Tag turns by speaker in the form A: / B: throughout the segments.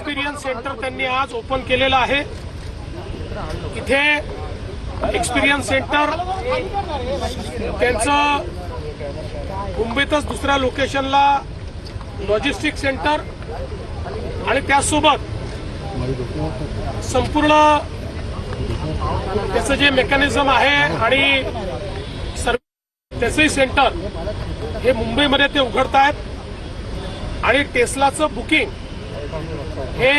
A: Experience centre त्यांनी आज open केलेलं आहे. इथे एक्सपिरियन्स सेंटर त्यांचं मुंबईतच दुसऱ्या लोकेशनला लॉजिस्टिक सेंटर आणि त्यासोबत संपूर्ण त्याचं जे मेकॅनिझम आहे आणि सर्व त्याचंही सेंटर हे मुंबईमध्ये ते उघडत आहेत आणि टेस्लाचं बुकिंग हे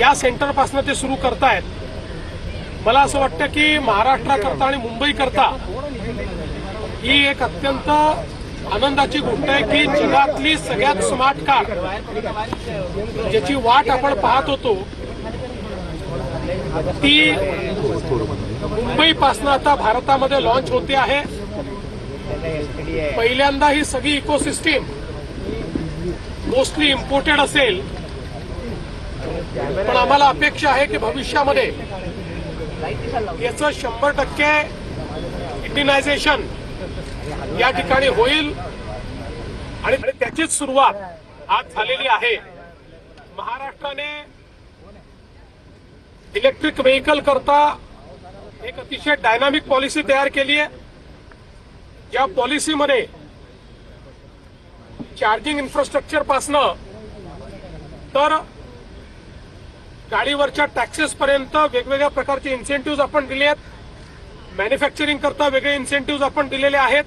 A: या सेंटरपासून ते सुरू करतायत. मला असं वाटतं की महाराष्ट्राकरता आणि मुंबईकरता ही एक अत्यंत आनंदाची गोष्ट आहे की जगातली सगळ्यात स्मार्ट कार ज्याची वाट आपण पाहत होतो ती मुंबईपासून आता भारतामध्ये लॉन्च होते आहे. पहिल्यांदा ही सगळी इकोसिस्टीम मोस्टली इम्पोर्टेड असेल. पण आम्हाला अपेक्षा आहे की भविष्यामध्ये याचं शंभर टक्के इंडिनायझेशन या ठिकाणी होईल. आणि आणि त्याचीच सुरुवात आज झालेली आहे. महाराष्ट्राने इलेक्ट्रिक व्हेकल करता एक अतिशय डायनामिक पॉलिसी तयार केली आहे. या पॉलिसीमध्ये चार्जिंग इन्फ्रास्ट्रक्चर पासनं तर गाडीवरच्या टॅक्सेस पर्यंत वेगवेगळ्या प्रकारचे इन्सेंटिव्ह आपण दिले आहेत. मॅन्युफॅक्चरिंग करता वेगळे इन्सेंटिव्ह आपण दिलेले आहेत.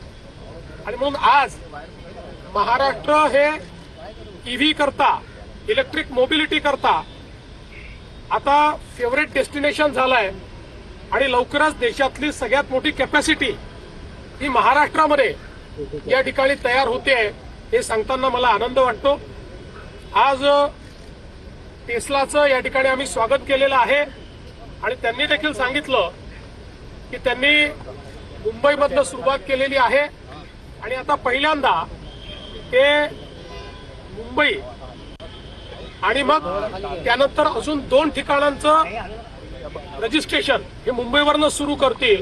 A: आणि म्हणून आज महाराष्ट्र हे ईव्ही करता इलेक्ट्रिक मोबिलिटी करता आता फेवरेट डेस्टिनेशन झालंय. आणि लवकरच देशातली सगळ्यात मोठी कॅपॅसिटी ही महाराष्ट्रामध्ये या ठिकाणी तयार होते हे सांगताना मला आनंद वाटतो. आज टेस्लाचं या ठिकाणी आम्ही स्वागत केलेलं आहे. आणि त्यांनी देखील सांगितलं की त्यांनी मुंबईमधनं सुरुवात केलेली आहे. आणि आता पहिल्यांदा ते मुंबई आणि मग त्यानंतर अजून दोन ठिकाणांचं रजिस्ट्रेशन हे मुंबईवरनं सुरू करतील.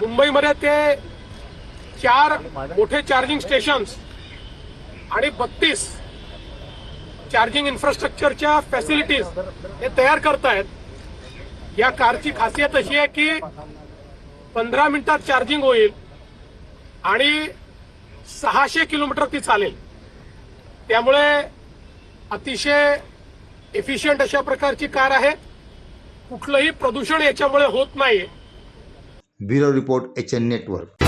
A: मुंबईमध्ये ते चार मोठे चार्जिंग स्टेशन्स आणि बत्तीस चार्जिंग इन्फ्रास्ट्रक्चरच्या फॅसिलिटीज हे तयार करतायत. या कारची खासियत अशी आहे की पंधरा मिनिटात चार्जिंग होईल आणि सहाशे किलोमीटर ती चालेल. त्यामुळे अतिशय एफिशियंट अशा प्रकारची कार आहे. कुठलंही प्रदूषण याच्यामुळे होत नाही
B: bureau report H N network.